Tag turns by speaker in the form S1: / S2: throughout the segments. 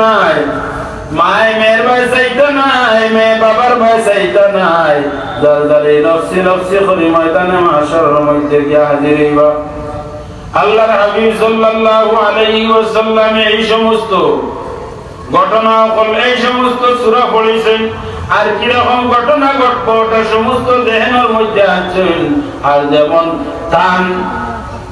S1: নাই মায় মেয়ের ভাই চাইতো নাই, মেয়ে বাবার ভাই চাইতো নাই। ময়দানে মধ্যে গিয়া হাজির আল্লাহর হাবিব সাল্লাল্লাহু আলাইহি ওয়াসাল্লাম এই সমস্ত ঘটনা এই সমস্ত সূরা পড়েছেন, আর কি রকম ঘটনা ঘটবো ওটা সমস্ত দেহের মধ্যে আছেন। আর যেমন তান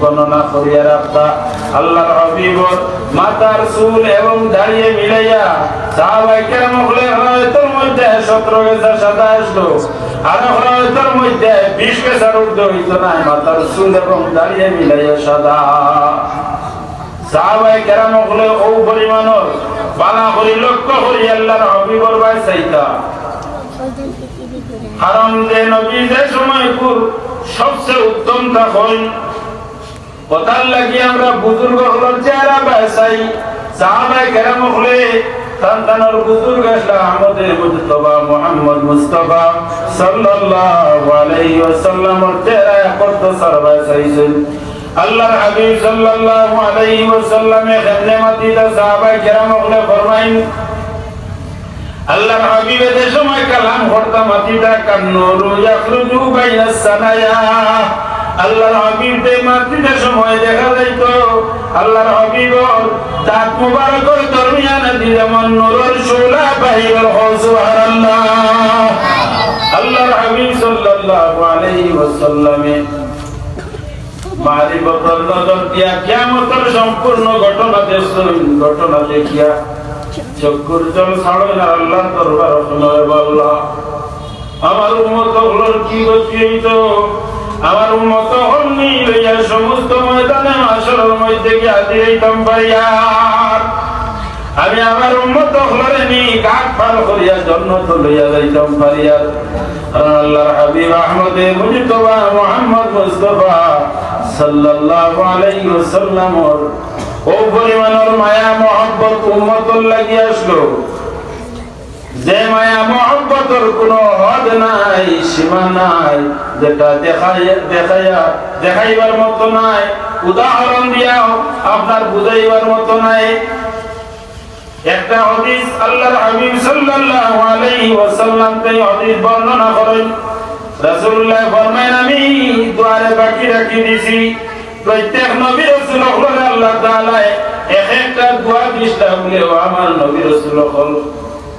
S1: গণনা করিয়া রাখতা আল্লাহর মাথার চুল এবং দাঁড়িয়ে মিলাইয়া সাহাবাই কেরাম হলে মধ্যে সতেরো আর মধ্যে বিশ হইত না মাথার চুল এবং দাঁড়িয়ে মিলাইয়া সাদা। সাহাবাই কেরাম হলে ও পরিমাণর করি, লক্ষ্য করি, আল্লাহর কারণ যে নবী যে সময় সবচেয়ে উত্তম তখন কথার লাগি আমরা বুজুর্গ হলোর চেহারা বাসাই সাহাবাই কেরাম হলে সন্তানের বুজুর্গ আমাদের মুস্তফা মুহাম্মদ মুস্তফা সাল্লাল্লাহু আলাইহি ওয়াসাল্লামের চেহারা কত সরবা চাইছেন। আল্লাহর হাবিব সাল্লাল্লাহু আলাইহি ওয়াসাল্লাম এখানে মাদিনা সাহাবাই কেরাম হলে ফরমাইন, আল্লাহর হাবিবে সময় কালাম করতা মাটিটা কান্নুরু, ইয়াখরুজু বাইনাস সানায়া আল্লাহর হাবিব মাটিটা সময় দেখা যাইতো। আল্লাহর হাবিব দাঁত মুবারকর দরমিয়ানে দিয়ে যেমন নূরের শোলা বাহির হয় সুবহানাল্লাহ। আল্লাহর হাবিব সাল্লাল্লাহু আলাইহি ওয়াসাল্লামে মারিবতর নজর দিয়া কিয়ামতের সম্পূর্ণ ঘটনা দেখছেন, ঘটনা দেখিয়া চক্ষুর জল ছাড়ো না আল্লাহ দরবার শুনবে বল্লা, আমার উম্মত হলোর কি গতি হইত? আমার উম্মত হলনি লইয়া সমস্ত ময়দানে আসরের মধ্যে গিয়া দিইতাম পাইয়ার আমি আমার উন্মত হলরে নি কাক পার করিয়া জন্নত লইয়া যাইতাম পারিয়ার আল্লাহর হাবিব আহমদে মুজতবা মুহাম্মদ মুস্তাফা সাল্লাল্লাহু আলাইহি ওয়াসাল্লামর ও পরিমাণের মায়া, মহব্বত উম্মতর লাগি আসলো। যে মায়া মহব্বতর কোনো হদ নাই, সীমা নাই, যেটা দেখাই দেখাইয়া দেখাইবার নাই, উদাহরণ দিয়াও আপনার বুঝাইবার নাই। একটা আল্লাহর হাবিব সাল্লাল্লাহু আলাইহি ওয়াসাল্লাম তাই বর্ণনা করেন। রাসূলুল্লাহ ফরমায় আমি দুয়ারে বাকি রাখি দিছি। প্রত্যেক নবী রাসূল আল্লাহ তাআলা এক একটা দোয়া বলে আমার নবী রাসূল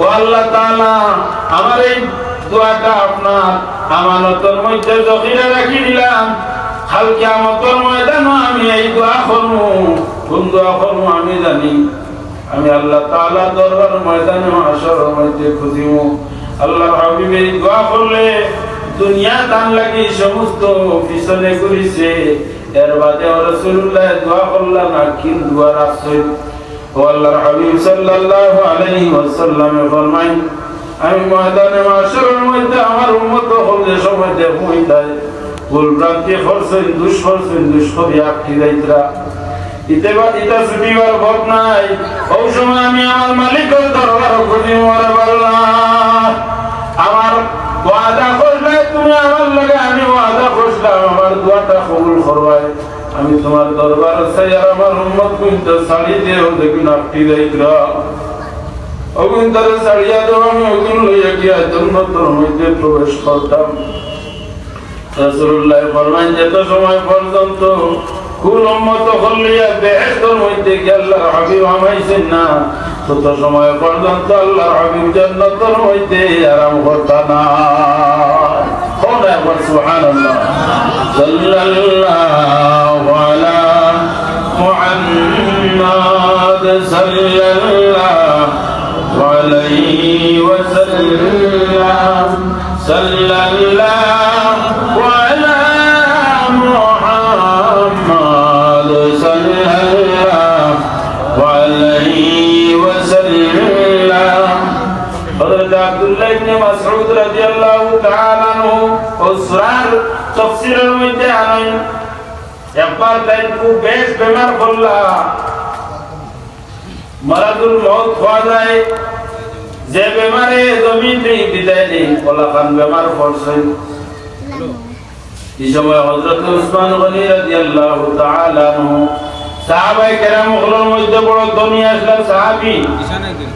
S1: ও আল্লাহ তাআলা, আমার এই দোয়াটা আপনার আমানতের মধ্যে জখিরা রাখি দিলাম। কাল কিয়ামতের ময়দানে আমি এই দোয়া করব কোন দোয়া করব আমি জানি। আমি আল্লাহ তাআলা দরবার ময়দানে হাসর মধ্যে খুঁজিব আল্লাহ হাবিব দোয়া করলে দুনিয়া দান লাগি সমস্ত পিছনে করিছে এর বাদে রাসূলুল্লাহ দোয়া করলাম না কি দোয়া রাখছেন আমার আমার দোয়াটা কবুল করবাই। আমি তোমার দরবার চাই আর আমার উম্মত কিন্তু শাড়ি দিয়েও দেখুন আটটি যাইতরা অগুন তারে ছাড়িয়া দেব আমি অগুন লইয়া গিয়া জন্মতর মধ্যে প্রবেশ করতাম। রাসূলুল্লাহ ফরমান যেত সময় পর্যন্ত কুল উম্মত হলিয়া বেহেশতর মধ্যে কি আল্লাহর হাবিব আমাইছেন না। তত সময় পর্যন্ত আল্লাহর হাবিব জান্নাতের মধ্যে আরাম করতা না। কোন সুবহানাল্লাহ। সাল্লাল্লাহু। على محمد صلى الله عليه وسلم. صلى الله على محمد صلى الله عليه وسلم. حضرت عبد الله بن مسعود رضي الله تعالى عنه اسرار تفسير المتعلم একবার তাই খুব বেশ বেমার করলা মারাদুল মত হওয়া যায়। যে বেমারে জমিতে বিদায় নেই কলা খান বেমার পড়ছেন এই সময় হযরত উসমান গনি রাদিয়াল্লাহু তাআলা আনহু, সাহাবায়ে কেরামগুলোর মধ্যে বড় ধনী আসলা, সাহাবী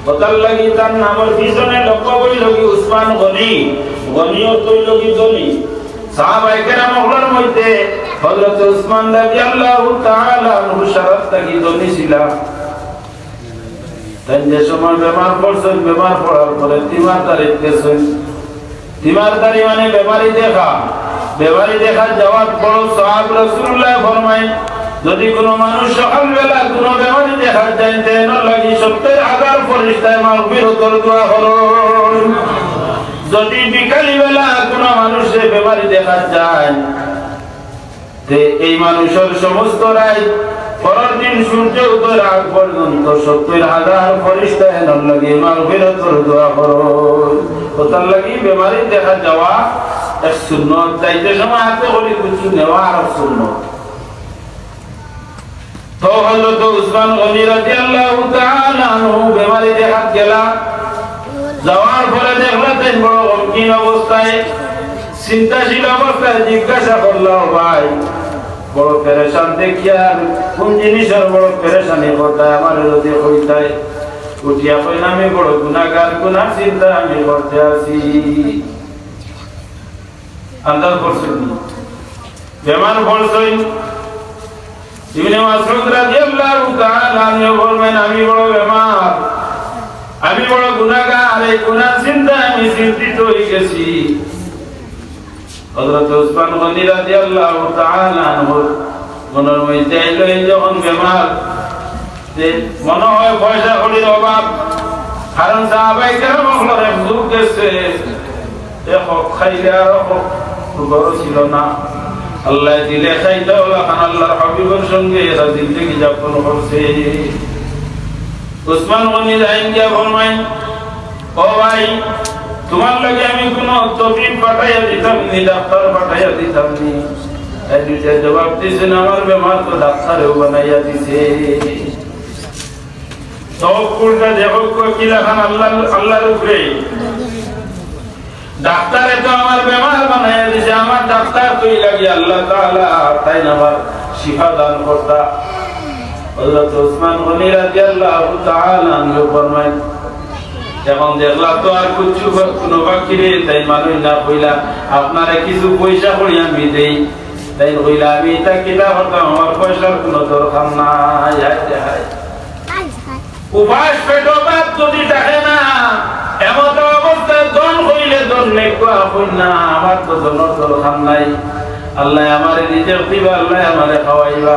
S1: কথার লাগি তার নামের পিছনে লক্ষ্য করি লগি উসমান গনি, গনিও তুই লগি ধনী সাহাবায়ে কেরামগুলোর মধ্যে হযরত উসমান রাদিয়াল্লাহু তাআলা আনহু শরৎ থাকি ধনী ছিল। তাই যে সময় বেমার পড়ছেন বেমার পড়ার পরে তিমার গেছেন তিমার মানে বেমারি দেখা। বেমারি দেখা যাওয়ার বড় সাহাব রাসূলুল্লাহ ফরমায়, যদি কোনো মানুষ সকালবেলা কোনো বেমারি দেখা যায় তেন লাগি সত্তর হাজার ফরিস্তায় মাগফিরাতের দোয়া করুন যদি বিকালি বেলা কোনো মানুষের বেমারি দেখা যায় এই মানুষের সমস্ত রায় পরের দিন সূর্য আগ পর্যন্ত হাজার ফরিস্তা লাগে দোয়া ওটার লাগি বেমারি দেখা যাওয়া এক সময় হাতে কিছু নেওয়া আর তো উসমান গনি বেমারি দেখা গেলা। যাওয়ার পরে বড় অবস্থায়, চিন্তাশীল অবস্থায় জিজ্ঞাসা করল, ভাই বড় পেরেশান দেখিয়া কোন জিনিসের বড় পেরেশানি করতায় আমার যদি হইতায় উঠিয়া কইন আমি বড় গুণাগার, গুণার চিন্তা আমি করতে আছি আন্দাজ করছেন বেমান বলছেন আমি বড় বেমার গুনাহগার এই গুনাহ চিন্তা আমি চিন্তিত হয়ে গেছি। হযরত উসমান গনি রাদিয়াল্লাহু তাআলা আনহু মনের মধ্যে এই যখন বেমার যে মনে হয় পয়সা কড়ির অভাব, কারণ সাহাবাই কেরাম হলরে দুঃখ গেছে। এ হক খাইলে আর ছিল না। আল্লাহ দিলে খাইতে হলো, এখন আল্লাহর হাবিবের সঙ্গে এরা জিন্দগি যাপন করছে। উসমান গনি যাইন গিয়া ফরমাই ও ভাই তোমার লগে আমি কোনো তবিব পাঠাইয়া দিতাম নি, ডাক্তার পাঠাইয়া দিতাম নি। এই জবাব দিছেন আমার বেমার তো ডাক্তারেও বানাইয়া দিছে। তবকুলটা দেখো কি লেখান আল্লাহ আল্লাহর উপরে। ডাক্তারে তো আমার বেমার বানাইয়া দিছে, আমার ডাক্তার তুই লাগি আল্লাহ তাআলা, তাই আমার শিফা দান করতা? হযরত ওসমান গনি রাদিয়াল্লাহু তাআলা আনহু ফরমায় এখন দেখলা তো আর কিছু কোনো বাকি তাই মানুষ না কইলা আপনারে কিছু পয়সা করি আমি দেই, তাই কইলা আমি এটা কিনা করতাম আমার পয়সার কোনো দরকার নাই। উপাস যদি দেখে না, এমত অবস্থায় দন হইলে দন না? আমার তো দনের দরকার নাই। আল্লাহ আমারে নিজের দিবা, আল্লাহ আমারে খাওয়াইবা।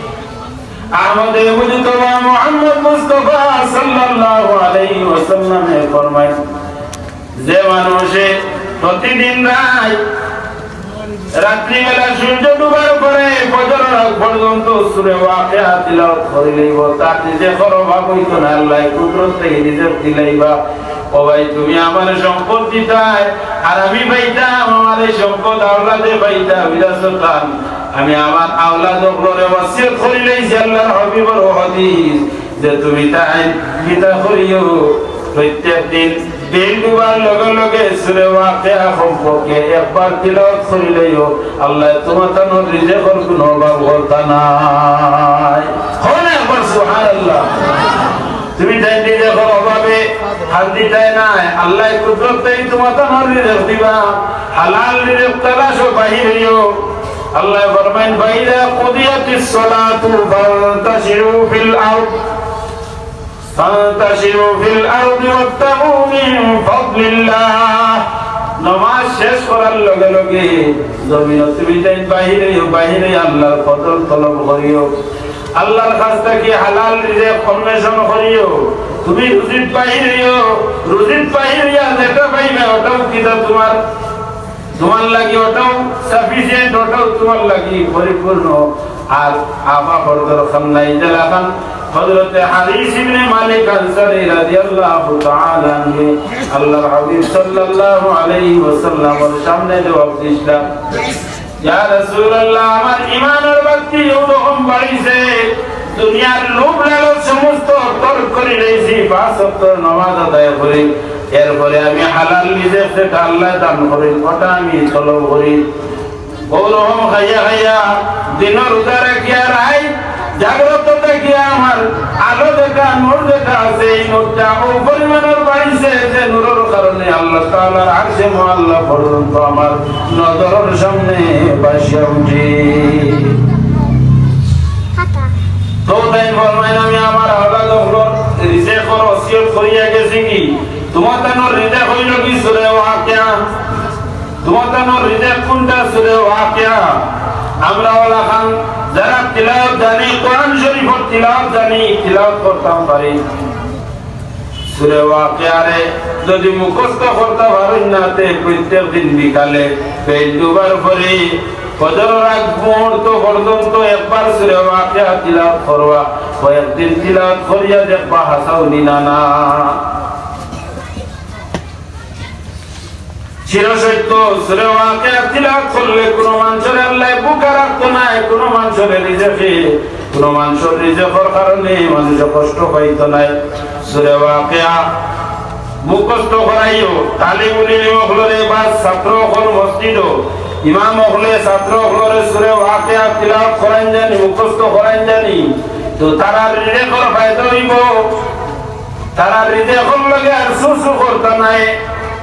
S1: আমাদের মুজতবা মুহাম্মদ মুস্তাফা সাল্লাল্লাহু আলাইহি ওয়াসাল্লামে ফরমায়, যে মানুষে প্রতিদিন রাত, রাত্রিবেলা সূর্য ডুবার পরে ফজর পর্যন্ত সূরা ওয়াকিয়া তিলাওয়াত করে লইব, তার নিজে করো ভাব হইতো না, আল্লাহ কুদরত থেকে নিজে দিলাইবা। ও ভাই, তুমি আমার সম্পদ দিতাই, আর আমি পাইতাম, আমার এই সম্পদ আওলাদে পাইতা বিরাসতান আমি আমার আওলাদ ওগুলোরে ওয়াসিয়ত করে লইছি আল্লাহর হাবিবের হাদিস, যে তুমি তাই কিতা করিও। প্রত্যেক দিন দিন ডুবার লগে লগে সুরে ওয়াকিয়া সম্পর্কে একবার তিলাওয়াত করিলেও আল্লাহ তোমার তানো রিজেকর কোনো অভাব করতা নাই হন একবার, সুবহানাল্লাহ। তুমি তাই রিজেকর অভাবে হাত দিতে নাই। আল্লাহ তাই তোমার তানো রিজেক দিবা হালাল রিজেক তালাশো বাহির হইও। আল্লাহ ফরমান বাইদা কুদিয়াতিস সালাতু ফান্তাশিরু ফিল আরদ। ফান্তাশিরু ফিল আরদি ওয়াবতাগু মিন ফাদলিল্লাহ। নামাজ শেষ করার লগে লগে জমিন তুমি বাহিরে বাহিরে আল্লাহর ফজল তলব করিও। আল্লাহর কাছ থেকে হালাল রিজেক অন্বেষণ করিও। তুমি রুজিত পাইরিও রুজিত পাইরিয়া যেটা পাইবে, ওটাও কিনা তোমার। তোমার লাগি ওটাও সাফিসিয়েন্ট ওটাও তোমার লাগি পরিপূর্ণ। আর ইবনে মালিক আনসারী রাদিয়াল্লাহু তাআলা আল্লাহর হাবিব সাল্লাল্লাহু আলাইহি ওয়াসাল্লামের সামনে জবাব দিছিলেন ইয়া রাসূলুল্লাহ, আমার ঈমানের বাতি ওরকম বাড়িছে। দুনিয়ার লোভ সমস্ত করে নামাজ আদায় এরপরে আমি হালাল নিজে সেটা আল্লাহ দান করি, ওটা আমি চলো করি। ওরকম খাইয়া খাইয়া দিনের উদারে গিয়া রাই জাগ্রত দেখিয়া আমার আলো দেখা নূর দেখা আছে এই নূরটা ও পরিমাণের বাড়িছে যে নূরের কারণে আল্লাহ তাআলার আরশে আল্লাহ পর্যন্ত আমার নজরের সামনে বাসিয়া উঠি। তো তাই ফরমাইন আমি আমার আলাদা হলো রিজে ওসিয়ত করিয়া গেছি কি? তোমার তানো রিজে হইল কি সুরে ওয়াকিয়া? তোমার তানো রিজে কোনটা ওয়াকিয়া? আমরা ওলা খান, যারা তিলাওয়াত জানি, কোরআন শরীফের তিলাওয়াত জানি, তিলাওয়াত করতাম পারি। সুরে ওয়াকিয়ারে যদি মুখস্থ করতে পারেন না তে, প্রত্যেক দিন বিকালে পেট দুবার পরে ফজর রাগ মুহূর্ত পর্যন্ত একবার সুরে ওয়াকিয়া তিলাওয়াত করবা। কয়েকদিন তিলাওয়াত করিয়া দেখবা না। চিরসত্য সুরে ওয়াকিয়া তিলাওয়াত করলে কোনো মানুষের আল্লাহ বুকা রাখতো না, কোনো মানুষের রিজেকে কোনো মানুষের রিজেকের কারণে মানুষের কষ্ট পাইতো নাই সুরে ওয়াকিয়া মুখস্থ করাইও তালিম উলিম হলরে বা ছাত্র হল মসজিদ। ইমাম হলে ছাত্র হলরে সুরে ওয়াকিয়া তিলাওয়াত করাইন জানি, মুখস্থ করাইন জানি। তো তারা রিজেকের ফায়দা হইব। তারা রিজেকের লগে আর সুসু করতে নাই।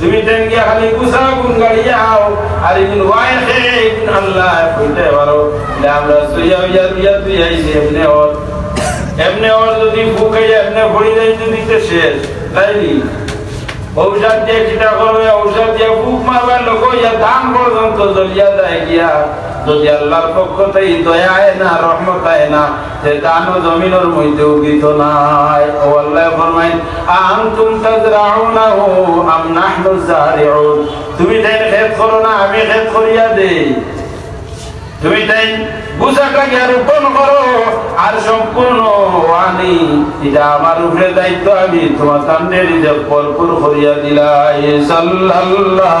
S1: তুমি খালি কুসা গুন গাড়িয়া আও, আর ইন ওয়াই হে আল্লাহ, কইতে পারো আমরা সুইয়া ইয়া দিয়া তুই আইছি, এমনি ওর এমনে ওর যদি ভুকে এমনি ভরি যাই যদি শেষ তাইলি ঔষধ দিয়ে কিটা করবে, ঔষধ দিয়ে বুক মারবার লোক ইয়া দাম পর্যন্ত জ্বলিয়া যায় গিয়া। যদি আল্লাহর পক্ষ থেকে দয়া আয় না, রহমত আয় না সে দানও জমিনের মধ্যে উগিত নাই। ও আল্লাহ ফরমাইন আনতুম তাজরাউনাহু আম নাহনু জারিউন। তুমি দেন খেত করো না, আমি খেত করিয়া দেই। তুমি তাই বুঝাটাকে রোপণ করো, আর সম্পূর্ণ আনি এটা আমার উপরে দায়িত্ব, আমি তোমার সামনে রিজার্ভ ভরপুর করিয়া দিলাই। সাল্লাল্লাহ